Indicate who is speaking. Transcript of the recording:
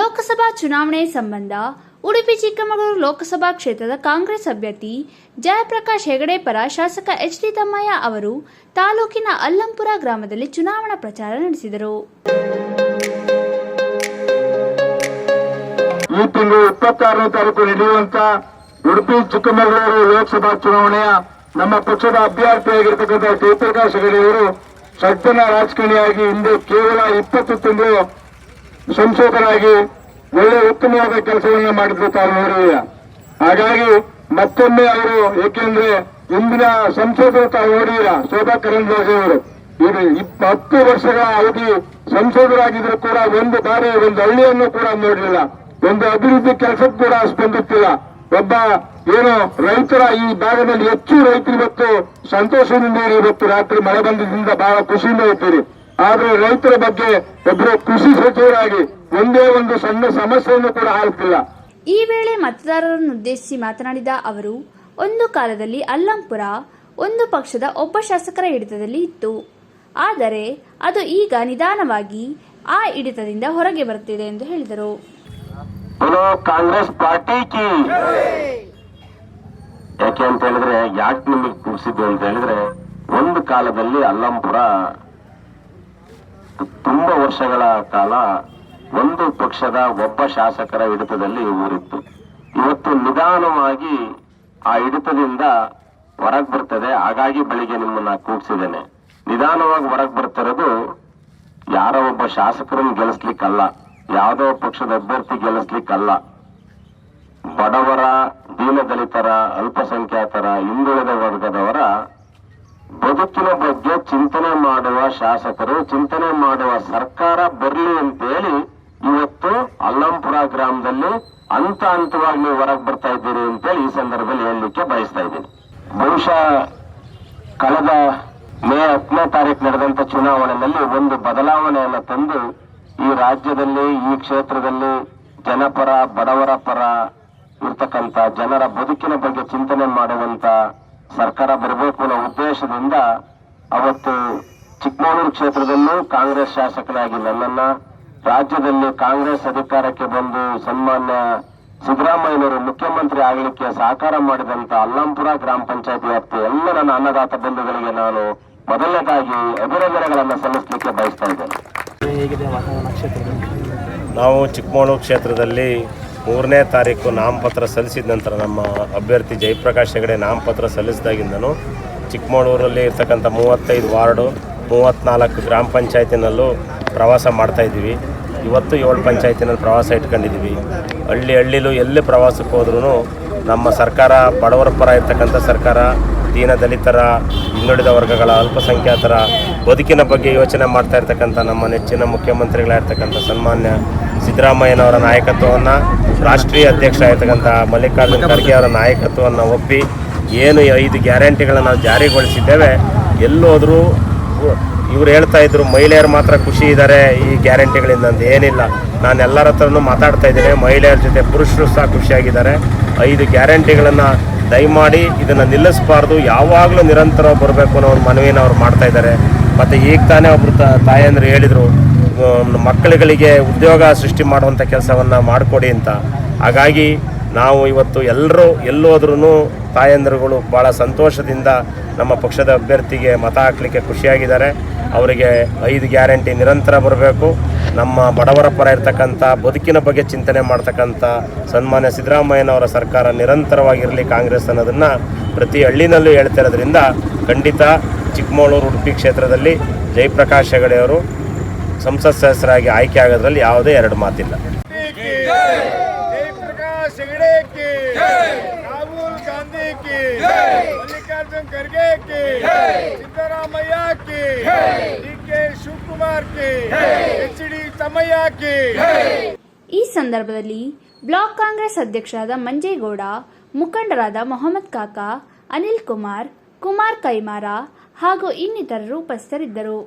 Speaker 1: ಲೋಕಸಭಾ ಚುನಾವಣೆ ಸಂಬಂಧ ಉಡುಪಿ ಚಿಕ್ಕಮಗಳೂರು ಲೋಕಸಭಾ ಕ್ಷೇತ್ರದ ಕಾಂಗ್ರೆಸ್ ಅಭ್ಯರ್ಥಿ ಜಯಪ್ರಕಾಶ್ ಹೆಗಡೆ ಪರ ಶಾಸಕ ಎಚ್ ಡಿ ತಮ್ಮಯ್ಯ ಅವರು ತಾಲೂಕಿನ ಅಲ್ಲಂಪುರ ಗ್ರಾಮದಲ್ಲಿ ಚುನಾವಣಾ ಪ್ರಚಾರ ನಡೆಸಿದರು.
Speaker 2: ಈ ತಿಂಗಳು ಇಪ್ಪತ್ತಾರನೇ ತಾರೀಕು ನಡೆಯುವಂತ ಉಡುಪಿ ಚಿಕ್ಕಮಗಳೂರು ಲೋಕಸಭಾ ಚುನಾವಣೆಯ ನಮ್ಮ ಪಕ್ಷದ ಅಭ್ಯರ್ಥಿಯಾಗಿರ್ತಕ್ಕಂಥ ಜಯಪ್ರಕಾಶ್ ಹೆಗಡೆ ಅವರು ಸಜ್ಜನ ರಾಜಕಾರಣಿಯಾಗಿ ಹಿಂದೆ ಕೇವಲ ಇಪ್ಪತ್ತು ತಿಂಗಳು ಸಂಸದರಾಗಿ ಒಳ್ಳೆ ಉತ್ತಮವಾದ ಕೆಲಸವನ್ನ ಮಾಡಿದ್ರು ತಾವು ನೋಡಿದೀರ ಹಾಗಾಗಿ ಮತ್ತೊಮ್ಮೆ ಅವರು ಏಕೆಂದ್ರೆ ಇಂದಿನ ಸಂಸದರು ತಾವು ನೋಡಿದೀರ, ಶೋಭಾ ಕರಂದ್ಲಾಜೆ ಅವರು. ಇದು ಹತ್ತು ವರ್ಷಗಳ ಅವಧಿ ಸಂಸದರಾಗಿದ್ರು ಕೂಡ ಒಂದು ಬಾರಿ ಒಂದು ಹಳ್ಳಿಯನ್ನು ಕೂಡ ನೋಡಲಿಲ್ಲ ಒಂದು ಅಭಿವೃದ್ಧಿ ಕೆಲಸಕ್ಕೂ ಕೂಡ ಸ್ಪಂದಿಸ್ತಿಲ್ಲ ಒಬ್ಬ ಏನು ರೈತರ ಈ ಭಾಗದಲ್ಲಿ ಹೆಚ್ಚು ರೈತರು ಇವತ್ತು ಸಂತೋಷದಿಂದ. ಇವತ್ತು ರಾತ್ರಿ ಮಳೆ ಬಂದಿದ್ದರಿಂದ ಬಹಳ ಖುಷಿಯಿಂದ ಇದ್ದೀರಿ ಆದ್ರೆ ರೈತರ ಬಗ್ಗೆ ಒಬ್ಬರು ಕೃಷಿ ಸಚಿವರಾಗಿ ಒಂದೇ ಒಂದು ಸಣ್ಣ ಸಮಸ್ಯೆಯನ್ನು ಕೂಡ ಆಗುತ್ತಿಲ್ಲ
Speaker 1: ಈ ವೇಳೆ ಮತದಾರರನ್ನು ಉದ್ದೇಶಿಸಿ ಮಾತನಾಡಿದ ಅವರು ಒಂದು ಕಾಲದಲ್ಲಿ ಅಲ್ಲಂಪುರ ಒಂದು ಪಕ್ಷದ ಒಬ್ಬ ಶಾಸಕರ ಹಿಡಿತದಲ್ಲಿ ಇತ್ತು. ಆದರೆ ಅದು ಈಗ ನಿಧಾನವಾಗಿ ಆ ಹಿಡಿತದಿಂದ ಹೊರಗೆ ಬರುತ್ತಿದೆ ಎಂದು ಹೇಳಿದರು.
Speaker 2: ಕಾಂಗ್ರೆಸ್ ಪಾರ್ಟಿ ಯಾಕೆ ಅಂತ ಹೇಳಿದ್ರೆ ಯಾಕೆ ನಿಮಗೆ ಕೂರಿಸಿದ್ದು ಅಂತ ಹೇಳಿದ್ರೆ ಒಂದು ಕಾಲದಲ್ಲಿ ಅಲ್ಲಂಪುರ ತುಂಬಾ ವರ್ಷಗಳ ಕಾಲ ಒಂದು ಪಕ್ಷದ ಒಬ್ಬ ಶಾಸಕರ ಹಿಡಿತದಲ್ಲಿ ಊರಿತ್ತು. ಇವತ್ತು ನಿಧಾನವಾಗಿ ಆ ಹಿಡಿತದಿಂದ ಹೊರಗ್ ಬರ್ತದೆ. ಹಾಗಾಗಿ ಬೆಳಿಗ್ಗೆ ನಿಮ್ಮನ್ನ ಕೂಗ್ಸಿದ್ದೇನೆ ನಿಧಾನವಾಗಿ ಹೊರಗ್ ಬರ್ತಿರೋದು ಯಾರೋ ಒಬ್ಬ ಶಾಸಕರನ್ನು ಗೆಲ್ಲಿಸ್ಲಿಕ್ಕಲ್ಲ. ಯಾವುದೋ ಪಕ್ಷದ ಅಭ್ಯರ್ಥಿ ಗೆಲ್ಲಿಸ್ಲಿಕ್ಕಲ್ಲ. ಬಡವರ, ದೀನದಲಿತರ, ಅಲ್ಪಸಂಖ್ಯಾತರ, ಹಿಂದುಳಿದ ವರ್ಗದವರ ಬದುಕಿನ ಬಗ್ಗೆ ಚಿಂತನೆ ಮಾಡುವ ಶಾಸಕರು, ಚಿಂತನೆ ಮಾಡುವ ಸರ್ಕಾರ ಬರಲಿ ಅಂತೇಳಿ ಇವತ್ತು ಅಲ್ಲಂಪುರ ಗ್ರಾಮದಲ್ಲಿ ಹಂತ ಹಂತವಾಗಿ ನೀವು ಹೊರಗೆ ಬರ್ತಾ ಇದ್ದೀರಿ ಅಂತೇಳಿ ಈ ಸಂದರ್ಭದಲ್ಲಿ ಹೇಳಲಿಕ್ಕೆ ಬಯಸ್ತಾ ಇದ್ದೀನಿ. ಬಹುಶಃ ಕಳೆದ ಮೇ ಹತ್ತನೇ ತಾರೀಕು ನಡೆದಂತ ಚುನಾವಣೆಯಲ್ಲಿ ಒಂದು ಬದಲಾವಣೆಯನ್ನು ತಂದು ಈ ರಾಜ್ಯದಲ್ಲಿ, ಈ ಕ್ಷೇತ್ರದಲ್ಲಿ ಜನಪರ, ಬಡವರ ಪರ ಇರ್ತಕ್ಕಂಥ ಜನರ ಬದುಕಿನ ಬಗ್ಗೆ ಚಿಂತನೆ ಮಾಡುವಂತ ಸರ್ಕಾರ ಉದ್ದೇಶದಿಂದ ಅವತ್ತು ಚಿಕ್ಕಮಗಳೂರು ಕ್ಷೇತ್ರದಲ್ಲೂ ಕಾಂಗ್ರೆಸ್ ಶಾಸಕರಾಗಿ ನನ್ನನ್ನ ರಾಜ್ಯದಲ್ಲಿ ಕಾಂಗ್ರೆಸ್ ಅಧಿಕಾರಕ್ಕೆ ಬಂದು ಸನ್ಮಾನ್ಯ ಸಿದ್ದರಾಮಯ್ಯನವರು ಮುಖ್ಯಮಂತ್ರಿ ಆಗಲಿಕ್ಕೆ ಸಹಕಾರ ಮಾಡಿದಂತ ಅಲ್ಲಾಂಪುರ ಗ್ರಾಮ ಪಂಚಾಯತ್ ವ್ಯಾಪ್ತಿ ಎಲ್ಲ ನನ್ನ ಅನ್ನದಾತ ಬಂಧುಗಳಿಗೆ ನಾನು ಮೊದಲನೇದಾಗಿ ಅಭಿನಂದನೆಗಳನ್ನು ಸಲ್ಲಿಸಲಿಕ್ಕೆ ಬಯಸ್ತಾ ಇದ್ದೇನೆ.
Speaker 3: ನಾವು ಚಿಕ್ಕಮಗಳೂರು ಕ್ಷೇತ್ರದಲ್ಲಿ ಮೂರನೇ ತಾರೀಕು ನಾಮಪತ್ರ ಸಲ್ಲಿಸಿದ ನಂತರ ನಮ್ಮ ಅಭ್ಯರ್ಥಿ ಜಯಪ್ರಕಾಶ್ ಹೆಗಡೆ ನಾಮಪತ್ರ ಸಲ್ಲಿಸಿದಾಗಿಂದನೂ ಚಿಕ್ಕಮಗಳೂರಲ್ಲಿ ಇರ್ತಕ್ಕಂಥ ಮೂವತ್ತೈದು ವಾರ್ಡು ಮೂವತ್ತ್ನಾಲ್ಕು ಗ್ರಾಮ ಪಂಚಾಯತಿನಲ್ಲೂ ಪ್ರವಾಸ ಮಾಡ್ತಾಯಿದ್ದೀವಿ ಇವತ್ತು ಏಳು ಪಂಚಾಯತಿನಲ್ಲಿ ಪ್ರವಾಸ ಇಟ್ಕೊಂಡಿದ್ದೀವಿ. ಹಳ್ಳಿ ಹಳ್ಳಿಲೂ ಎಲ್ಲಿ ಪ್ರವಾಸಕ್ಕೆ ಹೋದ್ರೂ ನಮ್ಮ ಸರ್ಕಾರ, ಬಡವರ ಪರ ಇರ್ತಕ್ಕಂಥ ಸರ್ಕಾರ, ದೀನ ದಲಿತರ, ಹಿಂದುಳಿದ ವರ್ಗಗಳ, ಅಲ್ಪಸಂಖ್ಯಾತರ ಬದುಕಿನ ಬಗ್ಗೆ ಯೋಚನೆ ಮಾಡ್ತಾ ಇರ್ತಕ್ಕಂಥ ನಮ್ಮ ನೆಚ್ಚಿನ ಮುಖ್ಯಮಂತ್ರಿಗಳಾಗಿರ್ತಕ್ಕಂಥ ಸನ್ಮಾನ್ಯ ಸಿದ್ದರಾಮಯ್ಯನವರ ನಾಯಕತ್ವವನ್ನು ರಾಷ್ಟ್ರೀಯ ಅಧ್ಯಕ್ಷ ಆಗಿರ್ತಕ್ಕಂಥ ಮಲ್ಲಿಕಾರ್ಜುನ ಖರ್ಗೆ ಅವರ ನಾಯಕತ್ವವನ್ನು ಒಪ್ಪಿ ಏನು ಐದು ಗ್ಯಾರಂಟಿಗಳನ್ನು ನಾವು ಜಾರಿಗೊಳಿಸಿದ್ದೇವೆ, ಎಲ್ಲೋದ್ರೂ ಇವ್ರು ಹೇಳ್ತಾ ಇದ್ರು, ಮಹಿಳೆಯರು ಮಾತ್ರ ಖುಷಿ ಇದ್ದಾರೆ ಈ ಗ್ಯಾರಂಟಿಗಳಿಂದ ಅಂತ ಏನಿಲ್ಲ. ನಾನು ಎಲ್ಲರ ಹತ್ರನೂ ಮಾತಾಡ್ತಾ ಇದ್ದೇನೆ, ಮಹಿಳೆಯರ ಜೊತೆ ಪುರುಷರು ಸಹ ಖುಷಿಯಾಗಿದ್ದಾರೆ. ಐದು ಗ್ಯಾರಂಟಿಗಳನ್ನು ದಯಮಾಡಿ ಇದನ್ನು ನಿಲ್ಲಿಸಬಾರ್ದು, ಯಾವಾಗಲೂ ನಿರಂತರ ಬರಬೇಕು ಅನ್ನೋ ಒಂದು ಮನವಿನ ಅವ್ರು ಮಾಡ್ತಾ ಇದ್ದಾರೆ. ಮತ್ತು ಈಗ ತಾನೇ ಒಬ್ಬರು ತಾಯಂದ್ರು ಹೇಳಿದರು ಮಕ್ಕಳುಗಳಿಗೆ ಉದ್ಯೋಗ ಸೃಷ್ಟಿ ಮಾಡುವಂಥ ಕೆಲಸವನ್ನು ಮಾಡಿಕೊಡಿ ಅಂತ. ಹಾಗಾಗಿ ನಾವು ಇವತ್ತು ಎಲ್ಲರೂ ಎಲ್ಲೋದ್ರೂ ತಾಯಂದಿರುಗಳು ಭಾಳ ಸಂತೋಷದಿಂದ ನಮ್ಮ ಪಕ್ಷದ ಅಭ್ಯರ್ಥಿಗೆ ಮತ ಹಾಕಲಿಕ್ಕೆ ಖುಷಿಯಾಗಿದ್ದಾರೆ. ಅವರಿಗೆ ಐದು ಗ್ಯಾರಂಟಿ ನಿರಂತರ ಬರಬೇಕು. ನಮ್ಮ ಬಡವರ ಪರ ಇರತಕ್ಕಂಥ, ಬದುಕಿನ ಬಗ್ಗೆ ಚಿಂತನೆ ಮಾಡ್ತಕ್ಕಂಥ ಸನ್ಮಾನ್ಯ ಸಿದ್ದರಾಮಯ್ಯನವರ ಸರ್ಕಾರ ನಿರಂತರವಾಗಿರಲಿ ಕಾಂಗ್ರೆಸ್ ಅನ್ನೋದನ್ನು ಪ್ರತಿ ಹಳ್ಳಿನಲ್ಲೂ ಹೇಳ್ತಿರೋದ್ರಿಂದ ಖಂಡಿತ ಚಿಕ್ಕಮಗಳೂರು, ಉಡುಪಿ ಕ್ಷೇತ್ರದಲ್ಲಿ ಜಯಪ್ರಕಾಶ್ ಹೆಗಡೆ ಅವರು ಸಂಸತ್ ಸದಸ್ಯರಾಗಿ ಆಯ್ಕೆ ಆಗೋದ್ರಲ್ಲಿ ಯಾವುದೇ ಎರಡು ಮಾತಿಲ್ಲ.
Speaker 4: Mallikarjun Kharge Siddaramaiah D K Shivakumar H D Thammaiah
Speaker 1: ಈ ಸಂದರ್ಭದಲ್ಲಿ ಬ್ಲಾಕ್ ಕಾಂಗ್ರೆಸ್ ಅಧ್ಯಕ್ಷರಾದ ಮಂಜೇಗೌಡ ಮುಖಂಡರಾದ ಮೊಹಮ್ಮದ್ ಕಾಕಾ ಅನಿಲ್ ಕುಮಾರ್ ಕುಮಾರ್ ಕೈಮಾರ ಹಾಗೂ ಇನ್ನಿತರರು ಉಪಸ್ಥಿತರಿದ್ದರು.